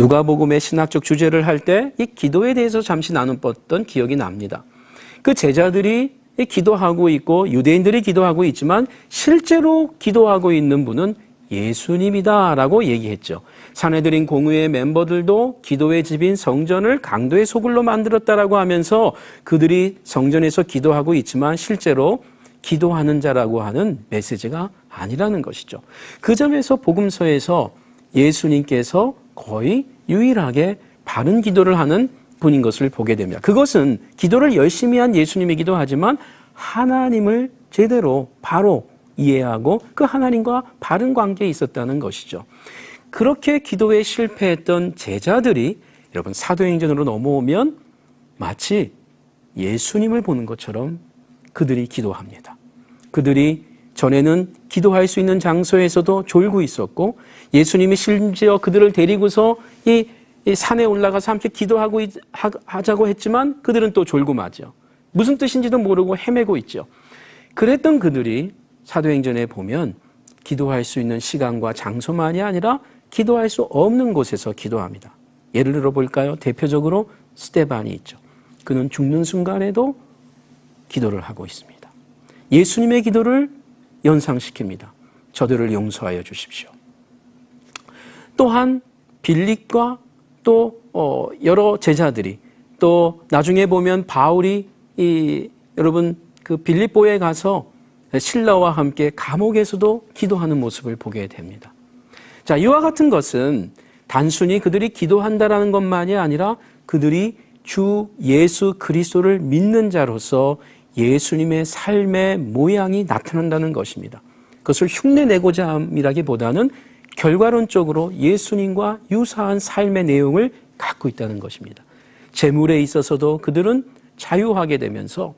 누가복음의 신학적 주제를 할 때 이 기도에 대해서 잠시 나눴던 기억이 납니다. 그 제자들이 기도하고 있고 유대인들이 기도하고 있지만 실제로 기도하고 있는 분은 예수님이다라고 얘기했죠. 사내들인 공의회 멤버들도 기도의 집인 성전을 강도의 소굴로 만들었다라고 하면서 그들이 성전에서 기도하고 있지만 실제로 기도하는 자라고 하는 메시지가 아니라는 것이죠. 그 점에서 복음서에서 예수님께서 거의 유일하게 바른 기도를 하는 분인 것을 보게 됩니다. 그것은 기도를 열심히 한 예수님이기도 하지만 하나님을 제대로 바로 이해하고 그 하나님과 바른 관계에 있었다는 것이죠. 그렇게 기도에 실패했던 제자들이 여러분 사도행전으로 넘어오면 마치 예수님을 보는 것처럼 그들이 기도합니다. 그들이 전에는 기도할 수 있는 장소에서도 졸고 있었고 예수님이 심지어 그들을 데리고서 이, 이 산에 올라가서 함께 기도하고 있- 하- 하자고 했지만 그들은 또 졸고 마죠. 무슨 뜻인지도 모르고 헤매고 있죠. 그랬던 그들이 사도행전에 보면 기도할 수 있는 시간과 장소만이 아니라 기도할 수 없는 곳에서 기도합니다. 예를 들어 볼까요? 대표적으로 스테반이 있죠. 그는 죽는 순간에도 기도를 하고 있습니다. 예수님의 기도를 연상시킵니다. 저들을 용서하여 주십시오. 또한 빌립과 또 어, 여러 제자들이 또 나중에 보면 바울이 이 여러분 그 빌립보에 가서 신라와 함께 감옥에서도 기도하는 모습을 보게 됩니다. 자, 이와 같은 것은 단순히 그들이 기도한다라는 것만이 아니라 그들이 주 예수 그리스도를 믿는 자로서 예수님의 삶의 모양이 나타난다는 것입니다. 그것을 흉내내고자 함이라기보다는 결과론적으로 예수님과 유사한 삶의 내용을 갖고 있다는 것입니다. 재물에 있어서도 그들은 자유하게 되면서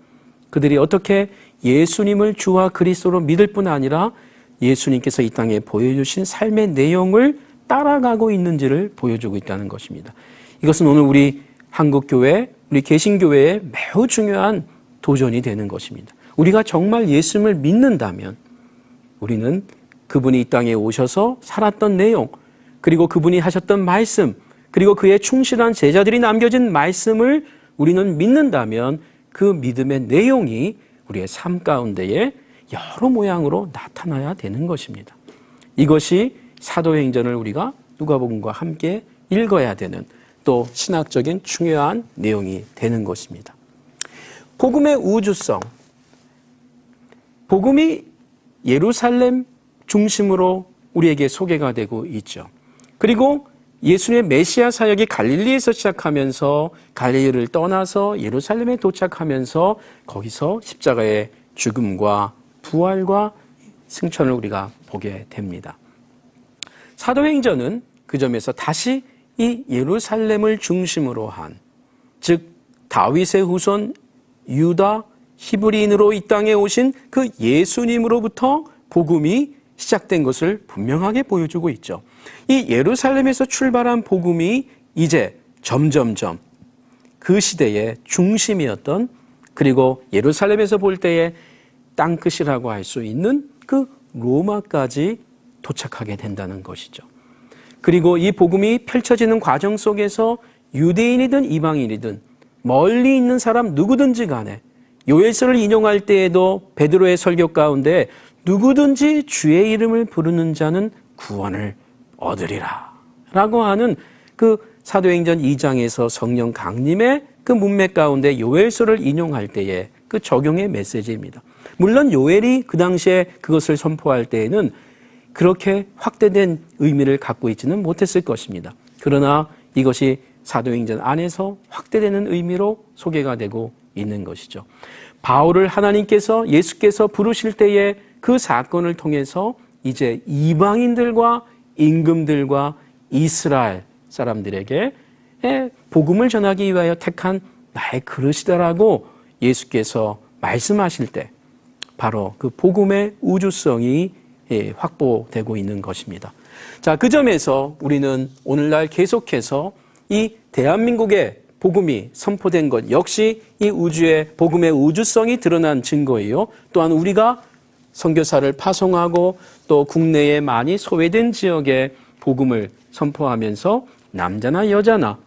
그들이 어떻게 예수님을 주와 그리스도로 믿을 뿐 아니라 예수님께서 이 땅에 보여주신 삶의 내용을 따라가고 있는지를 보여주고 있다는 것입니다. 이것은 오늘 우리 한국교회, 우리 개신교회에 매우 중요한 도전이 되는 것입니다. 우리가 정말 예수님을 믿는다면 우리는 그분이 이 땅에 오셔서 살았던 내용, 그리고 그분이 하셨던 말씀, 그리고 그의 충실한 제자들이 남겨진 말씀을 우리는 믿는다면 그 믿음의 내용이 우리의 삶 가운데에 여러 모양으로 나타나야 되는 것입니다. 이것이 사도행전을 우리가 누가복음과 함께 읽어야 되는 또 신학적인 중요한 내용이 되는 것입니다. 복음의 우주성. 복음이 예루살렘 중심으로 우리에게 소개가 되고 있죠. 그리고 예수님의 메시아 사역이 갈릴리에서 시작하면서 갈릴리를 떠나서 예루살렘에 도착하면서 거기서 십자가의 죽음과 부활과 승천을 우리가 보게 됩니다. 사도행전은 그 점에서 다시 이 예루살렘을 중심으로 한, 즉, 다윗의 후손 유다 히브리인으로 이 땅에 오신 그 예수님으로부터 복음이 시작된 것을 분명하게 보여주고 있죠. 이 예루살렘에서 출발한 복음이 이제 점점점 그 시대의 중심이었던 그리고 예루살렘에서 볼 때의 땅끝이라고 할 수 있는 그 로마까지 도착하게 된다는 것이죠. 그리고 이 복음이 펼쳐지는 과정 속에서 유대인이든 이방인이든 멀리 있는 사람 누구든지 간에 요엘서를 인용할 때에도 베드로의 설교 가운데 누구든지 주의 이름을 부르는 자는 구원을 얻으리라 라고 하는 그 사도행전 2장에서 성령 강림의 그 문맥 가운데 요엘서를 인용할 때의 그 적용의 메시지입니다. 물론 요엘이 그 당시에 그것을 선포할 때에는 그렇게 확대된 의미를 갖고 있지는 못했을 것입니다. 그러나 이것이 사도행전 안에서 확대되는 의미로 소개가 되고 있는 것이죠. 바울을 하나님께서 예수께서 부르실 때에 그 사건을 통해서 이제 이방인들과 임금들과 이스라엘 사람들에게 복음을 전하기 위하여 택한 나의 그릇이다라고 예수께서 말씀하실 때 바로 그 복음의 우주성이 예, 확보되고 있는 것입니다. 자, 그 점에서 우리는 오늘날 계속해서 이 대한민국의 복음이 선포된 것 역시 이 우주의 복음의 우주성이 드러난 증거예요. 또한 우리가 선교사를 파송하고 또 국내에 많이 소외된 지역에 복음을 선포하면서 남자나 여자나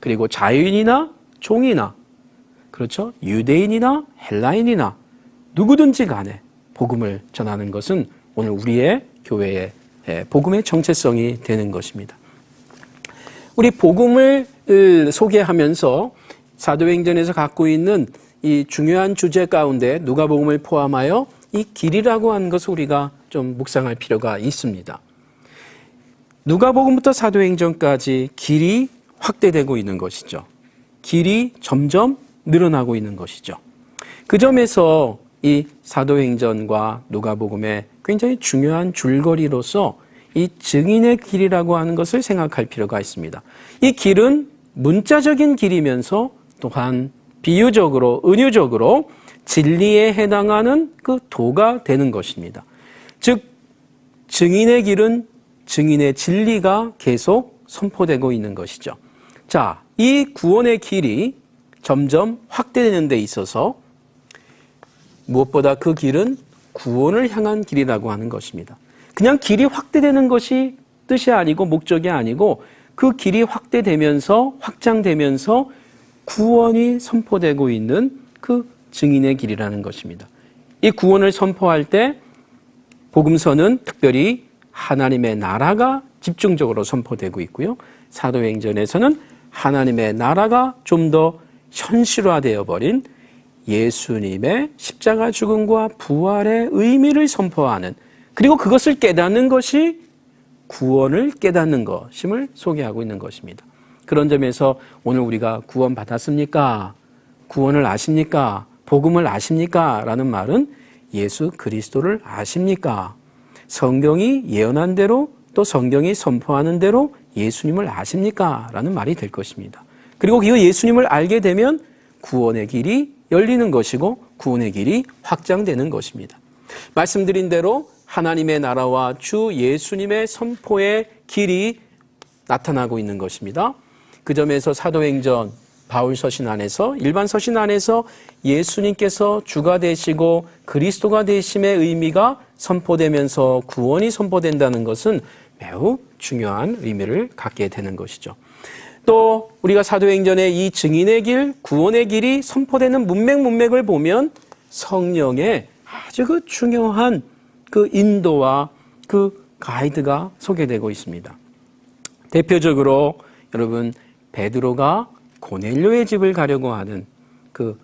그리고 자유인이나 종이나 그렇죠? 유대인이나 헬라인이나 누구든지 간에 복음을 전하는 것은 오늘 우리의 교회의 예, 복음의 정체성이 되는 것입니다. 우리 복음을 소개하면서 사도행전에서 갖고 있는 이 중요한 주제 가운데 누가복음을 포함하여 이 길이라고 하는 것을 우리가 좀 묵상할 필요가 있습니다. 누가복음부터 사도행전까지 길이 확대되고 있는 것이죠. 길이 점점 늘어나고 있는 것이죠. 그 점에서 이 사도행전과 누가복음의 굉장히 중요한 줄거리로서 이 증인의 길이라고 하는 것을 생각할 필요가 있습니다. 이 길은 문자적인 길이면서 또한 비유적으로 은유적으로 진리에 해당하는 그 도가 되는 것입니다. 즉 증인의 길은 증인의 진리가 계속 선포되고 있는 것이죠. 자, 이 구원의 길이 점점 확대되는 데 있어서 무엇보다 그 길은 구원을 향한 길이라고 하는 것입니다. 그냥 길이 확대되는 것이 뜻이 아니고 목적이 아니고 그 길이 확대되면서 확장되면서 구원이 선포되고 있는 그 증인의 길이라는 것입니다. 이 구원을 선포할 때 복음서는 특별히 하나님의 나라가 집중적으로 선포되고 있고요. 사도행전에서는 하나님의 나라가 좀 더 현실화되어 버린 예수님의 십자가 죽음과 부활의 의미를 선포하는 그리고 그것을 깨닫는 것이 구원을 깨닫는 것임을 소개하고 있는 것입니다. 그런 점에서 오늘 우리가 구원 받았습니까? 구원을 아십니까? 복음을 아십니까? 라는 말은 예수 그리스도를 아십니까? 성경이 예언한 대로 또 성경이 선포하는 대로 예수님을 아십니까? 라는 말이 될 것입니다. 그리고 그 예수님을 알게 되면 구원의 길이 열리는 것이고 구원의 길이 확장되는 것입니다. 말씀드린 대로 하나님의 나라와 주 예수님의 선포의 길이 나타나고 있는 것입니다. 그 점에서 사도행전 바울 서신 안에서 일반 서신 안에서 예수님께서 주가 되시고 그리스도가 되심의 의미가 선포되면서 구원이 선포된다는 것은 매우 중요한 의미를 갖게 되는 것이죠. 또 우리가 사도행전의 이 증인의 길, 구원의 길이 선포되는 문맥 문맥을 보면 성령의 아주 그 중요한 그 인도와 그 가이드가 소개되고 있습니다. 대표적으로 여러분 베드로가 고넬료의 집을 가려고 하는 그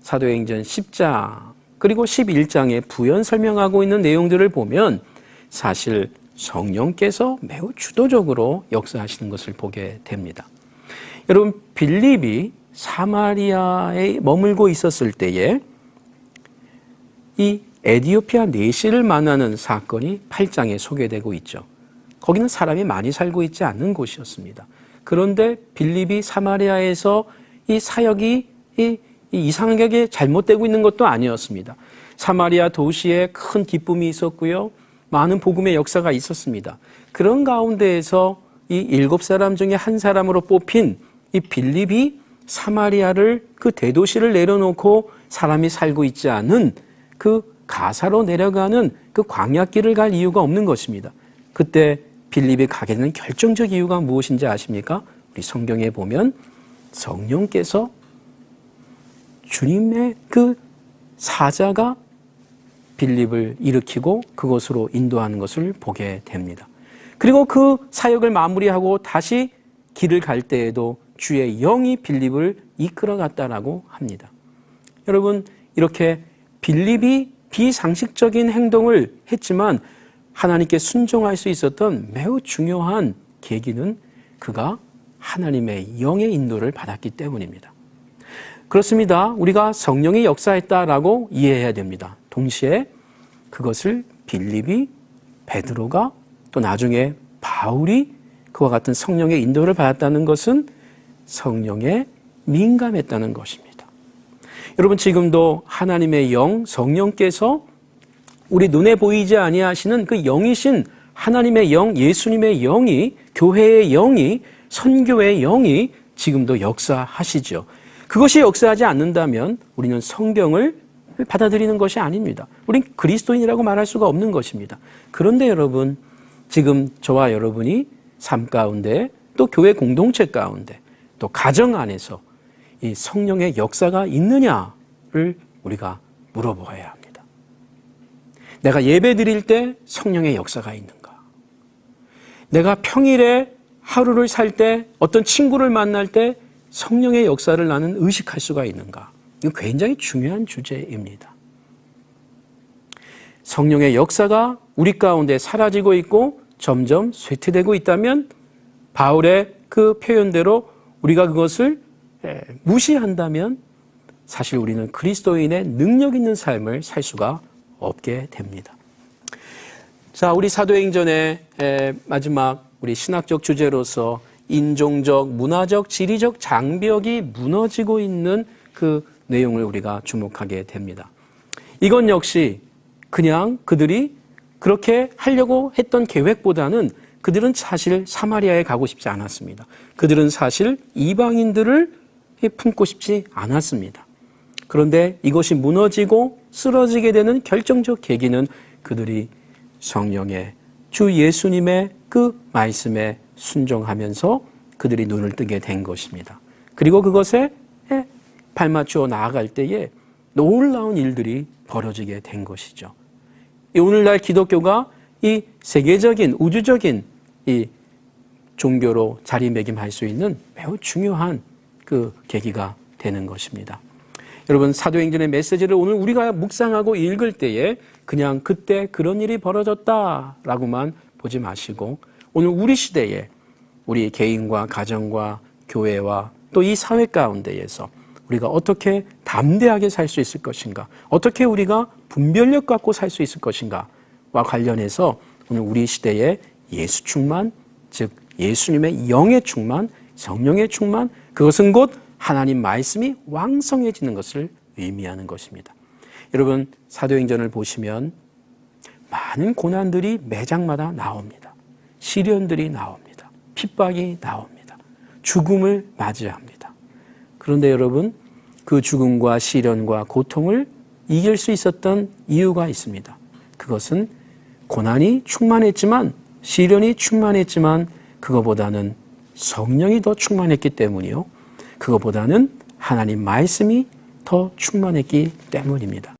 사도행전 10장 그리고 11장에 부연 설명하고 있는 내용들을 보면 사실 성령께서 매우 주도적으로 역사하시는 것을 보게 됩니다. 여러분 빌립이 사마리아에 머물고 있었을 때에 이 에디오피아 내시를 만나는 사건이 8장에 소개되고 있죠. 거기는 사람이 많이 살고 있지 않는 곳이었습니다. 그런데 빌립이 사마리아에서 이 사역이 이, 이 이상하게 잘못되고 있는 것도 아니었습니다. 사마리아 도시에 큰 기쁨이 있었고요. 많은 복음의 역사가 있었습니다. 그런 가운데에서 이 일곱 사람 중에 한 사람으로 뽑힌 이 빌립이 사마리아를 그 대도시를 내려놓고 사람이 살고 있지 않은 그 가사로 내려가는 그 광야길을 갈 이유가 없는 것입니다. 그때 빌립이 가게 되는 결정적 이유가 무엇인지 아십니까? 우리 성경에 보면 성령께서 주님의 그 사자가 빌립을 일으키고 그곳으로 인도하는 것을 보게 됩니다. 그리고 그 사역을 마무리하고 다시 길을 갈 때에도 주의 영이 빌립을 이끌어 갔다라고 합니다. 여러분, 이렇게 빌립이 비상식적인 행동을 했지만 하나님께 순종할 수 있었던 매우 중요한 계기는 그가 하나님의 영의 인도를 받았기 때문입니다. 그렇습니다. 우리가 성령이 역사했다라고 이해해야 됩니다. 동시에 그것을 빌립이 베드로가 또 나중에 바울이 그와 같은 성령의 인도를 받았다는 것은 성령에 민감했다는 것입니다. 여러분 지금도 하나님의 영 성령께서 우리 눈에 보이지 아니하시는 그 영이신 하나님의 영 예수님의 영이 교회의 영이 선교의 영이 지금도 역사하시죠. 그것이 역사하지 않는다면 우리는 성경을 받아들이는 것이 아닙니다. 우린 그리스도인이라고 말할 수가 없는 것입니다. 그런데 여러분 지금 저와 여러분이 삶 가운데 또 교회 공동체 가운데 또 가정 안에서 이 성령의 역사가 있느냐를 우리가 물어보아야 합니다. 내가 예배 드릴 때 성령의 역사가 있는가? 내가 평일에 하루를 살 때 어떤 친구를 만날 때 성령의 역사를 나는 의식할 수가 있는가? 이건 굉장히 중요한 주제입니다. 성령의 역사가 우리 가운데 사라지고 있고 점점 쇠퇴되고 있다면 바울의 그 표현대로 우리가 그것을 무시한다면 사실 우리는 그리스도인의 능력 있는 삶을 살 수가 없게 됩니다. 자, 우리 사도행전의 마지막 우리 신학적 주제로서 인종적, 문화적, 지리적 장벽이 무너지고 있는 그 내용을 우리가 주목하게 됩니다. 이건 역시 그냥 그들이 그렇게 하려고 했던 계획보다는 그들은 사실 사마리아에 가고 싶지 않았습니다. 그들은 사실 이방인들을 품고 싶지 않았습니다. 그런데 이것이 무너지고 쓰러지게 되는 결정적 계기는 그들이 성령의 주 예수님의 그 말씀에 순종하면서 그들이 눈을 뜨게 된 것입니다. 그리고 그것에 발맞추어 나아갈 때에 놀라운 일들이 벌어지게 된 것이죠. 오늘날 기독교가 이 세계적인 우주적인 이 종교로 자리매김할 수 있는 매우 중요한 그 계기가 되는 것입니다. 여러분 사도행전의 메시지를 오늘 우리가 묵상하고 읽을 때에 그냥 그때 그런 일이 벌어졌다라고만 보지 마시고 오늘 우리 시대에 우리 개인과 가정과 교회와 또 이 사회 가운데에서 우리가 어떻게 담대하게 살 수 있을 것인가? 어떻게 우리가 분별력 갖고 살 수 있을 것인가와 관련해서 오늘 우리 시대에 예수 충만, 즉 예수님의 영의 충만, 성령의 충만, 그것은 곧 하나님 말씀이 왕성해지는 것을 의미하는 것입니다. 여러분 사도행전을 보시면 많은 고난들이 매장마다 나옵니다. 시련들이 나옵니다. 핍박이 나옵니다. 죽음을 맞이합니다. 그런데 여러분 그 죽음과 시련과 고통을 이길 수 있었던 이유가 있습니다. 그것은 고난이 충만했지만 시련이 충만했지만 그거보다는 성령이 더 충만했기 때문이요. 그거보다는 하나님 말씀이 더 충만했기 때문입니다.